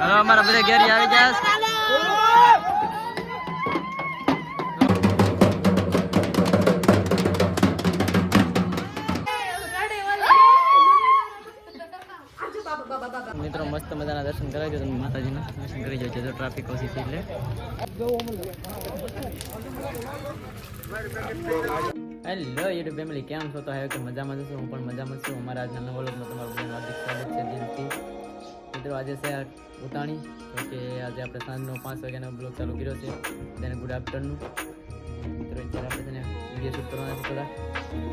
હવે અમારા બધા ઘેર આવી ગયા મિત્રો, મસ્ત મજાના દર્શન કરાવી દો તમે માતાજીના. દર્શન કરી જજો તો ટ્રાફિક ઓછી છે એટલે હેલો યુટ્યુબ ફેમિલી કેમ છો? તો હવે કે મજામાં છું હું પણ મજામાં છું. અમારા આજના નવા વ્લોગમાં તમારું બધાનું હાર્દિક સ્વાગત છે દિલથી મિત્રો, આજે છે આ ઉતાણી તો કે આજે આપણે સાંજનો પાંચ વાગ્યાનો બ્લોગ ચાલુ કર્યો છે, તેને ગુડ આફ્ટરનૂન મિત્રો અત્યારે આપણે તેને વીડિયો શૂટ કરવાના છે થોડા,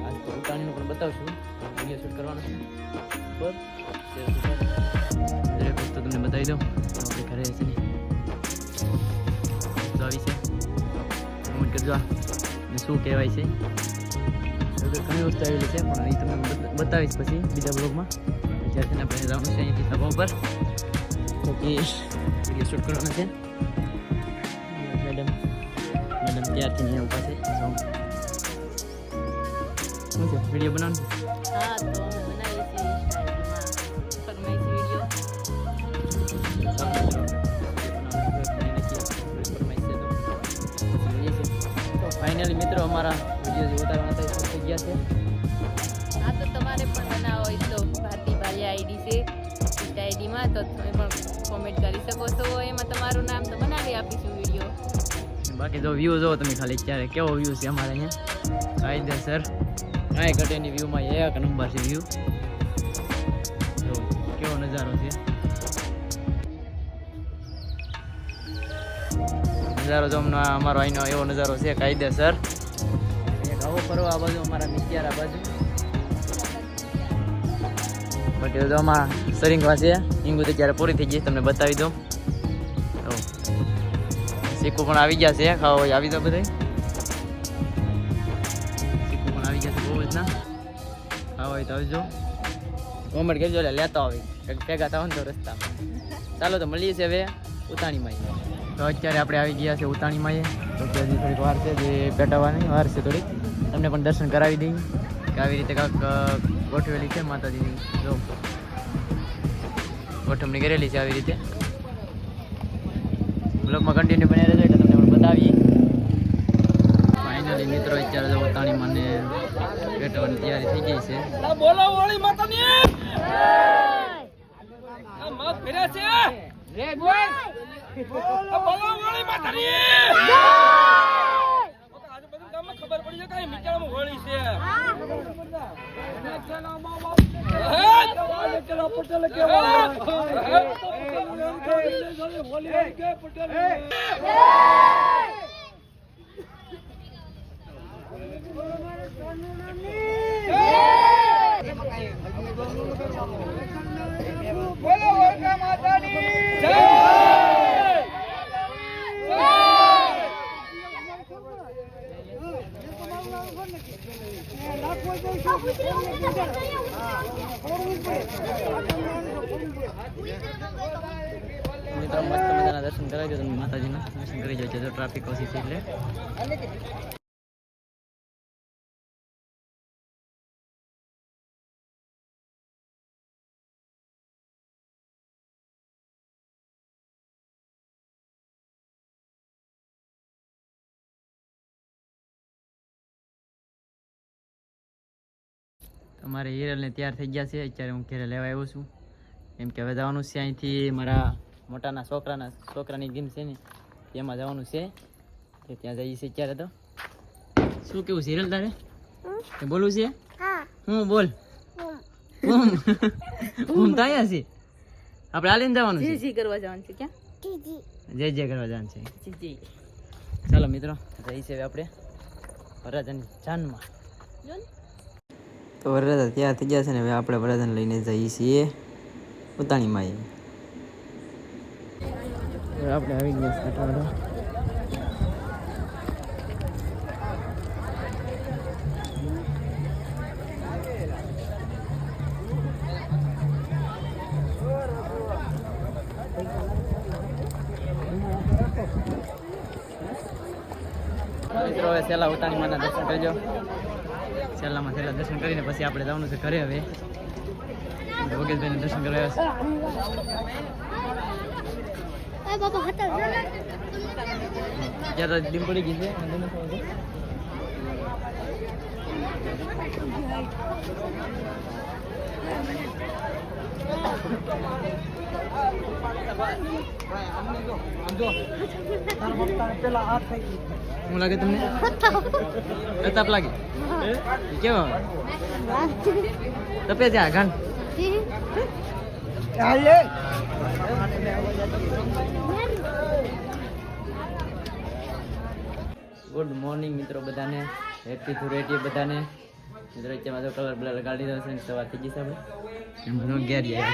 આજ તો ઉતાણીનું પણ બતાવશું વીડિયો શૂટ કરવાનો છે. દરેક વસ્તુ તમને બતાવી દઉં આપણે ઘરે છે ને આવી છે. કમેન્ટ કરજો શું કહેવાય છે. ઘણી વસ્તુ આવેલી છે, પણ એ તમને બતાવીશ પછી બીજા બ્લોગમાં અત્યારે છે ને આપણે જવાનું છે અહીંથી સભા ઉપર તો કે વીડિયો શૂટ કરવાનો છે મેડમ મેડમ ત્યારથી અહીંયા ઊભા છે તો શું છે વીડિયો બનાવવાનો છે? હા તો અમે બનાવીએ છીએ સ્ટાઇલમાં ફરમાઈશ વીડિયો ફાઇનલી મિત્રો અમારા વીડિયો જે ઉતારવાના હતા એ શરૂ થઈ ગયા છે છે ઇન્સ્ટા આઈડીમાં તો તમે પણ કોમેન્ટ કરી શકો છો. એમાં તમારું નામ તો બનાવી આપીશું વીડિયો બાકી જો વ્યૂ જો તમે ખાલી ક્યારે, કેવો વ્યૂ છે અમારે અહીંયા? કાયદેસર. કાંઈ ઘટેની વ્યૂમાં એક નંબર છે વ્યૂ જો, કેવો નજારો છે? નજારો જો અમારો અહીંનો એવો નજારો છે, કાયદેસર. એક આવો ફરવા આ બાજુ, અમારા મિત્યાર આ બાજુ. બાકી તો આમાં સરિંગવા છે. હિંગુ તો ત્યારે પૂરી થઈ ગઈ. તમને બતાવી દઉં. તો સિક્કુ પણ આવી ગયા છે. ખાવા હોય આવી દો બધા. શીખું પણ આવી ગયા છે બહુ જ ના. ખાવા હોય તો આવજો કોમેન્ટ કરજો એટલે લેતો આવી. કંઈક ભેગા થાવ ને તો રસ્તામાં. ચાલો તો મળીએ છીએ હવે ઉતાણીમાં તો અત્યારે આપણે આવી ગયા છે ઉતાણીમાં તો હજી થોડીક વાર છે જે પેટાવાની વાર છે થોડીક. તમને પણ દર્શન કરાવી દઈએ. કે આવી રીતે કાંક ગોઠવેલી છે માતાજીની. જો. ગોઠવણી કરેલી છે આવી રીતે. બ્લોગમાં કન્ટિન્યુ બની રહેજો એટલે તમને પણ બતાવીએ. ફાઇનલી મિત્રો અત્યારે જો ઉતાણી મને પેટવાની તૈયારી થઈ ગઈ છે. બોલો વાળી માતાની. મત ફેર્યા છે. રે બોલ બોલો વાળી માતાની. છે કઈ મીચાળામાં પટેલ છે બોલો વળગા માતાની જય મિત્રો મસ્ત મજાના દર્શન કરાવી દો તમે માતાજીના દર્શન કરી જજો જો ટ્રાફિક ઓછી છે એટલે તમારે હિરલને તૈયાર થઈ ગયા છે અત્યારે હું ઘરે લેવા આવ્યો છું એમ કે હવે જવાનું છે અહીંથી મારા મોટાના છોકરાના છોકરાની ગીમ છે ને તેમાં જવાનું છે. તે ત્યાં જઈએ છીએ અત્યારે તો. શું કેવું છે હિરલ તારે? તે બોલવું છે? હું. બોલ. હું. હું. તાયા છે? આપણે હાલીને જવાનું છે? જી કરવા જવાનું છે ક્યાં? જય જય કરવા જવાનું છે. જી ચાલો મિત્રો જઈએ છીએ હવે આપણે વરરાજાની જાનમાં. તો વરરાજા ત્યાં થઈ ગયા છે ને હવે આપણે વરરાજાને લઈને જઈએ છીએ. આપણે આવી ગયા બધા મિત્રો, હવે સેલા ઉતાણી માના દર્શન કરજો. સેલામાં સેલા દર્શન કરીને પછી આપણે જવાનું છે ઘરે હવે. વગેરેભાઈને દર્શન કરાવ્યા છે. એ બાપા હતા ત્યાં તો ડીમ પડી ગઈ છે વાંધો નથી આવતો. શું લાગે તમને તાપ લાગે એ ઘાણ ગુડ મોર્નિંગ મિત્રો બધાને. હેપી ધુરેટી બધાને. મિત્રો અત્યારમાં તો કલર બ્લર લગાડી દીધો છે ને સવાર થઈ ગઈ આપણે. એમ ઘણો ઘેર જાય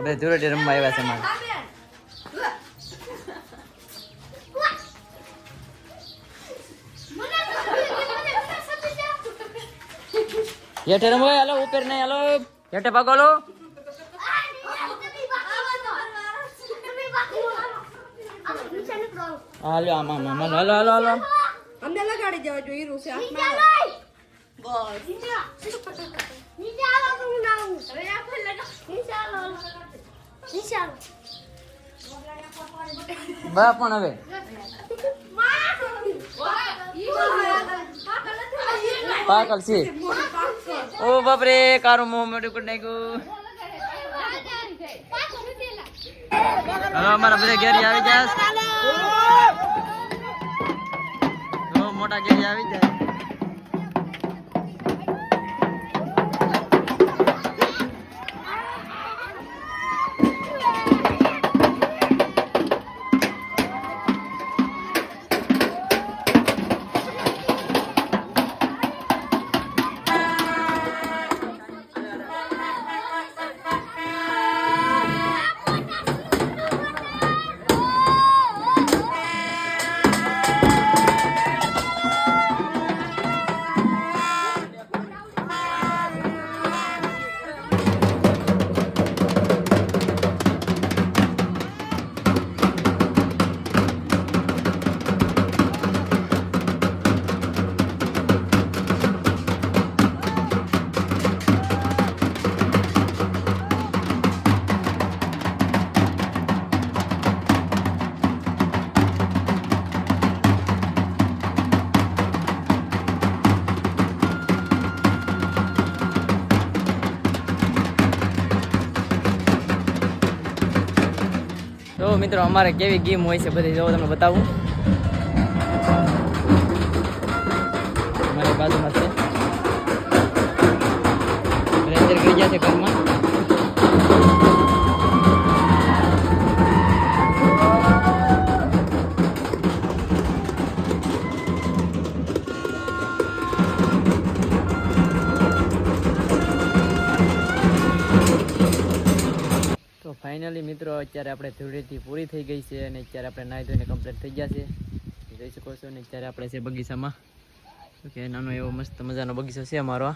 હવે ધુરેટી રમવા આવ્યા છે મારે. હેઠે રમવા હાલો ઉપર નહીં હાલો. હેઠે ભાગો હાલો. હાલો આમ આમ આમ. હાલો હાલો હાલો. અમને લગાડી જવા જોઈએ રૂસે બા પણ હવે. પાકલ છે. ઓ બાપરે કારું મોં મોટું કરી નાખ્યું. હવે અમારા બધા ઘેરી આવી જાય મોટા ઘેરી આવી જાય તો મિત્રો, અમારે કેવી ગેમ હોય છે બધી જો તમને બતાવું. અમારી બાજુમાં છે. રેન્જર કરી ગયા છે ઘરમાં. અત્યારે આપણે ધૂળેટી પૂરી થઈ ગઈ છે અને અત્યારે આપણે નાહી ધોઈને કમ્પ્લીટ થઈ ગયા છે. જોઈ શકો છો ને અત્યારે આપણે છે બગીચામાં. કે નાનો એવો મસ્ત મજાનો બગીચો છે અમારો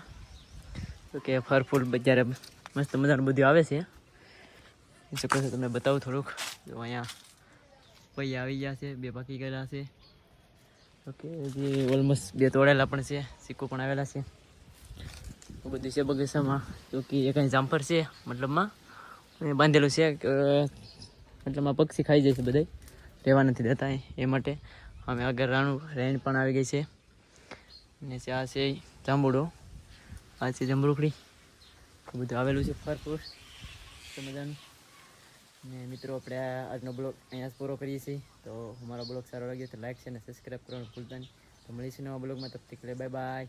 તો કે ફળ ફૂલ અત્યારે મસ્ત મજાનું બધું આવે છે. જોઈ શકો છો તમને બતાવું થોડુંક. જો અહીંયા પૈયા આવી ગયા છે, બે પાકી ગયેલા છે. ઓકે જે ઓલમોસ્ટ બે તોડેલા પણ છે, સિક્કો પણ આવેલા છે. બધું છે બગીચામાં. જો કે એક અહીં જામફળ છે, મતલબમાં? એ બાંધેલું છે મતલબ આ પક્ષી ખાઈ જાય છે બધા રહેવા નથી દેતા એ- માટે. અમે આગળ રાણું, રેણ પણ આવી ગઈ છે. અને આ છે જાંબુડો. આ છે જમરૂખડી બધું આવેલું છે ફરફૂર. મજાનું. ને મિત્રો, આપણે આજનો બ્લોગ અહીંયા પૂરો કરીએ છીએ. તો અમારો બ્લોગ સારો લાગ્યો તો લાઈક છે અને સબસ્ક્રાઈબ કરવાનું ભૂલતા નહીં. તો મળીશું નવા બ્લોગમાં. તબ તક બાય બાય